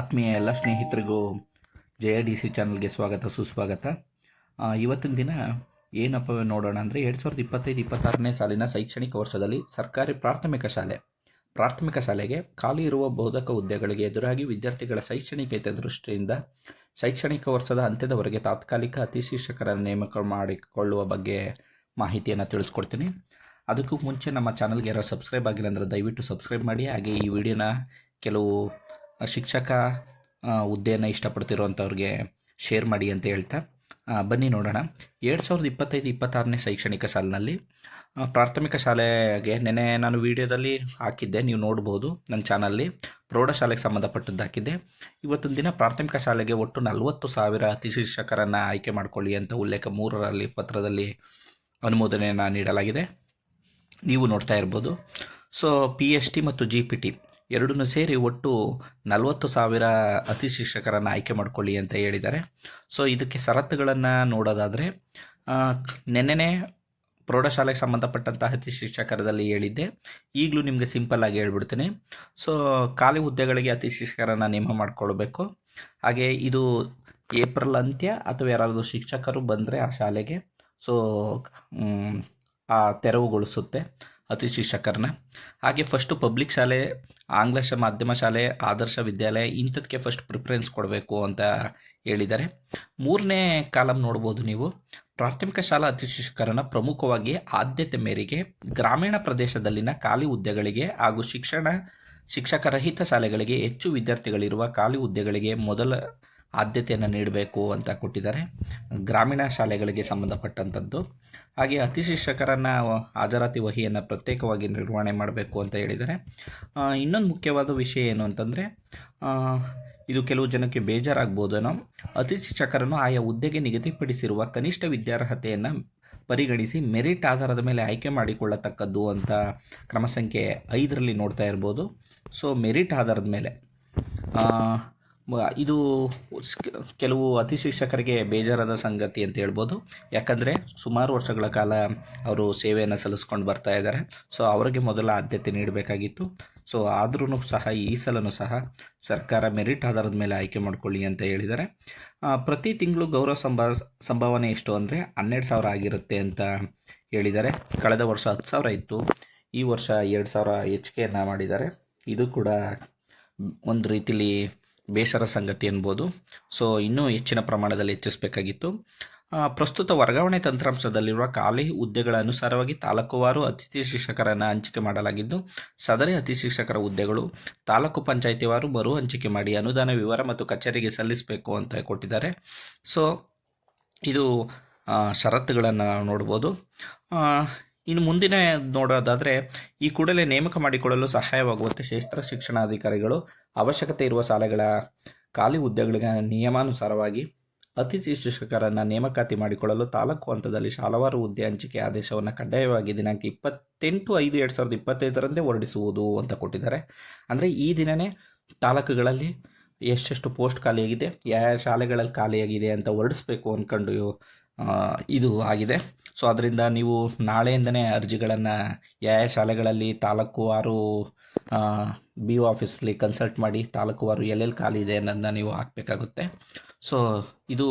ಆತ್ಮೀಯ ಎಲ್ಲ ಸ್ನೇಹಿತರಿಗೂ ಜೆ ಡಿ ಸಿ ಚಾನಲ್ಗೆ ಸ್ವಾಗತ, ಸುಸ್ವಾಗತ. ಇವತ್ತಿನ ದಿನ ಏನಪ್ಪ ನೋಡೋಣ ಅಂದರೆ ಎರಡು ಸಾವಿರದ ಇಪ್ಪತ್ತೈದು, ಇಪ್ಪತ್ತಾರನೇ ಸಾಲಿನ ಶೈಕ್ಷಣಿಕ ವರ್ಷದಲ್ಲಿ ಸರ್ಕಾರಿ ಪ್ರಾಥಮಿಕ ಶಾಲೆ. ಪ್ರಾಥಮಿಕ ಶಾಲೆಗೆ ಖಾಲಿ ಇರುವ ಬೋಧಕ ಹುದ್ದೆಗಳಿಗೆ ಎದುರಾಗಿ ವಿದ್ಯಾರ್ಥಿಗಳ ಶೈಕ್ಷಣಿಕ ಹಿತದೃಷ್ಟಿಯಿಂದ ಶೈಕ್ಷಣಿಕ ವರ್ಷದ ಅಂತ್ಯದವರೆಗೆ ತಾತ್ಕಾಲಿಕ ಅತಿ ಶಿಕ್ಷಕರ ನೇಮಕ ಮಾಡಿಕೊಳ್ಳುವ ಬಗ್ಗೆ ಮಾಹಿತಿಯನ್ನು ತಿಳಿಸ್ಕೊಡ್ತೀನಿ. ಅದಕ್ಕೂ ಮುಂಚೆ ನಮ್ಮ ಚಾನಲ್ಗೆ ಯಾರೋ ಸಬ್ಸ್ಕ್ರೈಬ್ ಆಗಿಲ್ಲ ಅಂದರೆ ದಯವಿಟ್ಟು ಸಬ್ಸ್ಕ್ರೈಬ್ ಮಾಡಿ. ಹಾಗೆ ಈ ವಿಡಿಯೋನ ಕೆಲವು ಶಿಕ್ಷಕ ಹುದ್ದೆಯನ್ನು ಇಷ್ಟಪಡ್ತಿರುವಂಥವ್ರಿಗೆ ಶೇರ್ ಮಾಡಿ ಅಂತ ಹೇಳ್ತಾ ಬನ್ನಿ ನೋಡೋಣ. ಎರಡು ಸಾವಿರದ ಇಪ್ಪತ್ತೈದು, ಇಪ್ಪತ್ತಾರನೇ ಶೈಕ್ಷಣಿಕ ಸಾಲಿನಲ್ಲಿ ಪ್ರಾಥಮಿಕ ಶಾಲೆಗೆ ನೆನೆ ನಾನು ವಿಡಿಯೋದಲ್ಲಿ ಹಾಕಿದ್ದೆ, ನೀವು ನೋಡ್ಬೋದು ನನ್ನ ಚಾನಲ್ಲಿ ಪ್ರೌಢಶಾಲೆಗೆ ಸಂಬಂಧಪಟ್ಟದ್ದು ಹಾಕಿದ್ದೆ. ಇವತ್ತೊಂದು ದಿನ ಪ್ರಾಥಮಿಕ ಶಾಲೆಗೆ ಒಟ್ಟು ನಲವತ್ತು ಸಾವಿರ ಅತಿ ಶಿಕ್ಷಕರನ್ನು ಆಯ್ಕೆ ಮಾಡಿಕೊಳ್ಳಿ ಅಂತ ಉಲ್ಲೇಖ ಮೂರರಲ್ಲಿ ಪತ್ರದಲ್ಲಿ ಅನುಮೋದನೆಯನ್ನು ನೀಡಲಾಗಿದೆ. ನೀವು ನೋಡ್ತಾ ಇರ್ಬೋದು. ಸೊ ಪಿ ಎಸ್ ಟಿ ಮತ್ತು ಜಿ ಪಿ ಟಿ ಎರಡನ್ನೂ ಸೇರಿ ಒಟ್ಟು ನಲವತ್ತು ಸಾವಿರ ಅತಿ ಶಿಕ್ಷಕರನ್ನು ಆಯ್ಕೆ ಮಾಡ್ಕೊಳ್ಳಿ ಅಂತ ಹೇಳಿದ್ದಾರೆ. ಸೊ ಇದಕ್ಕೆ ಷರತ್ತುಗಳನ್ನು ನೋಡೋದಾದರೆ ನೆನ್ನೆನೇ ಪ್ರೌಢಶಾಲೆಗೆ ಸಂಬಂಧಪಟ್ಟಂತಹ ಅತಿ ಶಿಕ್ಷಕರದಲ್ಲಿ ಹೇಳಿದ್ದೆ. ಈಗಲೂ ನಿಮಗೆ ಸಿಂಪಲ್ ಆಗಿ ಹೇಳ್ಬಿಡ್ತೀನಿ. ಸೊ ಖಾಲಿ ಹುದ್ದೆಗಳಿಗೆ ಅತಿ ಶಿಕ್ಷಕರನ್ನು ನೇಮ ಮಾಡಿಕೊಳ್ಬೇಕು. ಹಾಗೆ ಇದು ಏಪ್ರಿಲ್ ಅಂತ್ಯ ಅಥವಾ ಯಾರಾದರೂ ಶಿಕ್ಷಕರು ಬಂದರೆ ಆ ಶಾಲೆಗೆ ಸೊ ಆ ತೆರವುಗೊಳಿಸುತ್ತೆ. ಅತಿ ಶಿಕ್ಷಕರನ್ನ. ಹಾಗೆ ಫಸ್ಟು ಪಬ್ಲಿಕ್ ಶಾಲೆ, ಆಂಗ್ಲ ಮಾಧ್ಯಮ ಶಾಲೆ, ಆದರ್ಶ ವಿದ್ಯಾಲಯ ಇಂಥದಕ್ಕೆ ಫಸ್ಟ್ ಪ್ರಿಫರೆನ್ಸ್ ಕೊಡಬೇಕು ಅಂತ ಹೇಳಿದ್ದಾರೆ. ಮೂರನೇ ಕಾಲಂ ನೋಡ್ಬೋದು ನೀವು. ಪ್ರಾಥಮಿಕ ಶಾಲಾ ಅತಿ ಶಿಕ್ಷಕರನ್ನ ಪ್ರಮುಖವಾಗಿ ಆದ್ಯತೆ ಮೇರೆಗೆ ಗ್ರಾಮೀಣ ಪ್ರದೇಶದಲ್ಲಿನ ಖಾಲಿ ಹುದ್ದೆಗಳಿಗೆ ಹಾಗೂ ಶಿಕ್ಷಣ, ಶಿಕ್ಷಕರಹಿತ ಶಾಲೆಗಳಿಗೆ ಹೆಚ್ಚು ವಿದ್ಯಾರ್ಥಿಗಳಿರುವ ಖಾಲಿ ಹುದ್ದೆಗಳಿಗೆ ಮೊದಲ ಆದ್ಯತೆಯನ್ನು ನೀಡಬೇಕು ಅಂತ ಕೊಟ್ಟಿದ್ದಾರೆ. ಗ್ರಾಮೀಣ ಶಾಲೆಗಳಿಗೆ ಸಂಬಂಧಪಟ್ಟಂಥದ್ದು ಹಾಗೆ ಅತಿ ಶಿಕ್ಷಕರನ್ನು ಹಾಜರಾತಿ ವಹಿಯನ್ನು ಪ್ರತ್ಯೇಕವಾಗಿ ನಿರ್ವಹಣೆ ಮಾಡಬೇಕು ಅಂತ ಹೇಳಿದ್ದಾರೆ. ಇನ್ನೊಂದು ಮುಖ್ಯವಾದ ವಿಷಯ ಏನು ಅಂತಂದರೆ ಇದು ಕೆಲವು ಜನಕ್ಕೆ ಬೇಜಾರಾಗ್ಬೋದೇನೋ. ಅತಿ ಶಿಕ್ಷಕರನ್ನು ಆಯಾ ಹುದ್ದೆಗೆ ನಿಗದಿಪಡಿಸಿರುವ ಕನಿಷ್ಠ ವಿದ್ಯಾರ್ಹತೆಯನ್ನು ಪರಿಗಣಿಸಿ ಮೆರಿಟ್ ಆಧಾರದ ಮೇಲೆ ಆಯ್ಕೆ ಮಾಡಿಕೊಳ್ಳತಕ್ಕದ್ದು ಅಂತ ಕ್ರಮ ಸಂಖ್ಯೆ ಐದರಲ್ಲಿ ನೋಡ್ತಾ ಇರ್ಬೋದು. ಸೊ, ಮೆರಿಟ್ ಆಧಾರದ ಮೇಲೆ ಇದು ಕೆಲವು ಅತಿ ಶಿಕ್ಷಕರಿಗೆ ಬೇಜಾರಾದ ಸಂಗತಿ ಅಂತ ಹೇಳ್ಬೋದು. ಯಾಕಂದರೆ ಸುಮಾರು ವರ್ಷಗಳ ಕಾಲ ಅವರು ಸೇವೆಯನ್ನು ಸಲ್ಲಿಸ್ಕೊಂಡು ಬರ್ತಾ ಇದ್ದಾರೆ. ಸೊ, ಅವರಿಗೆ ಮೊದಲ ಆದ್ಯತೆ ನೀಡಬೇಕಾಗಿತ್ತು. ಸೊ ಆದ್ರೂ ಸಹ ಈ ಸಲನೂ ಸಹ ಸರ್ಕಾರ ಮೆರಿಟ್ ಆಧಾರದ ಮೇಲೆ ಆಯ್ಕೆ ಮಾಡ್ಕೊಳ್ಳಿ ಅಂತ ಹೇಳಿದ್ದಾರೆ. ಪ್ರತಿ ತಿಂಗಳು ಗೌರವ ಸಂಭಾ, ಸಂಭಾವನೆ ಎಷ್ಟು ಅಂದರೆ ಹನ್ನೆರಡು ಸಾವಿರ ಆಗಿರುತ್ತೆ ಅಂತ ಹೇಳಿದ್ದಾರೆ. ಕಳೆದ ವರ್ಷ ಹತ್ತು ಸಾವಿರ ಇತ್ತು. ಈ ವರ್ಷ ಎರಡು ಸಾವಿರ ಹೆಚ್ಚಿಗೆಯನ್ನು ಮಾಡಿದ್ದಾರೆ. ಇದು ಕೂಡ ಒಂದು ರೀತಿಲಿ ಬೇಸರ ಸಂಗತಿ ಅನ್ಬೋದು ಸೊ ಇನ್ನೂ ಹೆಚ್ಚಿನ ಪ್ರಮಾಣದಲ್ಲಿ ಹೆಚ್ಚಿಸಬೇಕಾಗಿತ್ತು. ಪ್ರಸ್ತುತ ವರ್ಗಾವಣೆ ತಂತ್ರಾಂಶದಲ್ಲಿರುವ ಖಾಲಿ ಹುದ್ದೆಗಳ ಅನುಸಾರವಾಗಿ ತಾಲೂಕುವಾರು ಅತಿಥಿ ಶಿಕ್ಷಕರನ್ನು ಹಂಚಿಕೆ ಮಾಡಲಾಗಿದ್ದು, ಸದರಿ ಅತಿ ಶಿಕ್ಷಕರ ಹುದ್ದೆಗಳು ತಾಲೂಕು ಪಂಚಾಯಿತಿವಾರು ಮರು ಹಂಚಿಕೆ ಮಾಡಿ ಅನುದಾನ ವಿವರ ಮತ್ತು ಕಚೇರಿಗೆ ಸಲ್ಲಿಸಬೇಕು ಅಂತ ಕೊಟ್ಟಿದ್ದಾರೆ. ಸೊ ಇದು ಷರತ್ತುಗಳನ್ನು ಷರತ್ತುಗಳನ್ನು ನೋಡ್ಬೋದು. ಇನ್ನು ಮುಂದಿನ ನೋಡೋದಾದರೆ, ಈ ಕೂಡಲೇ ನೇಮಕ ಮಾಡಿಕೊಳ್ಳಲು ಸಹಾಯವಾಗುವಂತೆ ಕ್ಷೇತ್ರ ಶಿಕ್ಷಣಾಧಿಕಾರಿಗಳು ಅವಶ್ಯಕತೆ ಇರುವ ಶಾಲೆಗಳ ಖಾಲಿ ಹುದ್ದೆಗಳಿಗೆ ನಿಯಮಾನುಸಾರವಾಗಿ ಅತಿಥಿ ಶಿಕ್ಷಕರನ್ನು ನೇಮಕಾತಿ ಮಾಡಿಕೊಳ್ಳಲು ತಾಲೂಕು ಹಂತದಲ್ಲಿ ಶಾಲವಾರು ಹುದ್ದೆ ಹಂಚಿಕೆ ಆದೇಶವನ್ನು ಕಡ್ಡಾಯವಾಗಿ ದಿನಾಂಕ ಇಪ್ಪತ್ತೆಂಟು ಐದು ಎರಡು ಸಾವಿರದ ಇಪ್ಪತ್ತೈದರಂದೇ ಹೊರಡಿಸುವುದು ಅಂತ ಕೊಟ್ಟಿದ್ದಾರೆ. ಅಂದರೆ ಈ ದಿನವೇ ತಾಲೂಕುಗಳಲ್ಲಿ ಎಷ್ಟೆಷ್ಟು ಪೋಸ್ಟ್ ಖಾಲಿಯಾಗಿದೆ, ಯಾವ ಶಾಲೆಗಳಲ್ಲಿ ಖಾಲಿಯಾಗಿದೆ ಅಂತ ಹೊರಡಿಸ್ಬೇಕು ಅಂದ್ಕೊಂಡು ಇದು ಆಗಿದೆ. ಸೊ ಅದರಿಂದ ನೀವು ನಾಳೆಯಿಂದನೇ ಅರ್ಜಿಗಳನ್ನು ಯಾವ ಶಾಲೆಗಳಲ್ಲಿ ತಾಲೂಕುವಾರು ಬಿ ಒ ಆಫೀಸಲ್ಲಿ ಕನ್ಸಲ್ಟ್ ಮಾಡಿ ತಾಲೂಕುವಾರು ಎಲ್ಲೆಲ್ಲಿ ಖಾಲಿ ಇದೆ ಅನ್ನೋದನ್ನ ನೀವು ಹಾಕಬೇಕಾಗುತ್ತೆ. ಸೊ ಇದು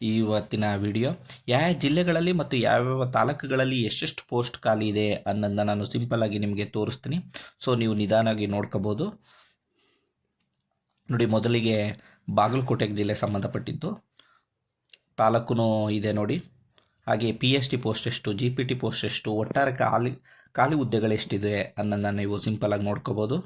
ಇವತ್ತಿನ ವಿಡಿಯೋ ಯಾವ ಯಾವ ಜಿಲ್ಲೆಗಳಲ್ಲಿ ಮತ್ತು ಯಾವ್ಯಾವ ತಾಲೂಕುಗಳಲ್ಲಿ ಎಷ್ಟೆಷ್ಟು ಪೋಸ್ಟ್ ಖಾಲಿ ಇದೆ ಅನ್ನೋದನ್ನ ನಾನು ಸಿಂಪಲ್ಲಾಗಿ ನಿಮಗೆ ತೋರಿಸ್ತೀನಿ. ಸೊ ನೀವು ನಿಧಾನವಾಗಿ ನೋಡ್ಕೋಬೋದು. ನೋಡಿ, ಮೊದಲಿಗೆ ಬಾಗಲಕೋಟೆ ಜಿಲ್ಲೆ ಸಂಬಂಧಪಟ್ಟಿದ್ದು. ತಾಲೂಕು ಇದೆ ನೋಡಿ. ಹಾಗೆ ಪಿ ಎಸ್ ಟಿ ಪೋಸ್ಟ್ ಎಷ್ಟು ಜಿ ಪಿ ಟಿ ಪೋಸ್ಟ್ ಎಷ್ಟು, ಒಟ್ಟಾರೆ ಖಾಲಿ ಖಾಲಿ ಹುದ್ದೆಗಳೆಷ್ಟಿದೆ ಅನ್ನೋದನ್ನ ನೀವು ಸಿಂಪಲಾಗಿ ನೋಡ್ಕೋಬೋದು.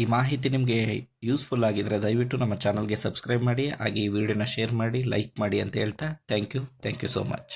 ಈ ಮಾಹಿತಿ ನಿಮಗೆ ಯೂಸ್ಫುಲ್ ಆಗಿದ್ರೆ ದಯವಿಟ್ಟು ನಮ್ಮ ಚಾನಲ್ಗೆ ಸಬ್ಸ್ಕ್ರೈಬ್ ಮಾಡಿ, ಹಾಗೆ ಈ ವಿಡಿಯೋನ ಶೇರ್ ಮಾಡಿ ಲೈಕ್ ಮಾಡಿ ಅಂತ ಹೇಳ್ತಾ thank you thank you so much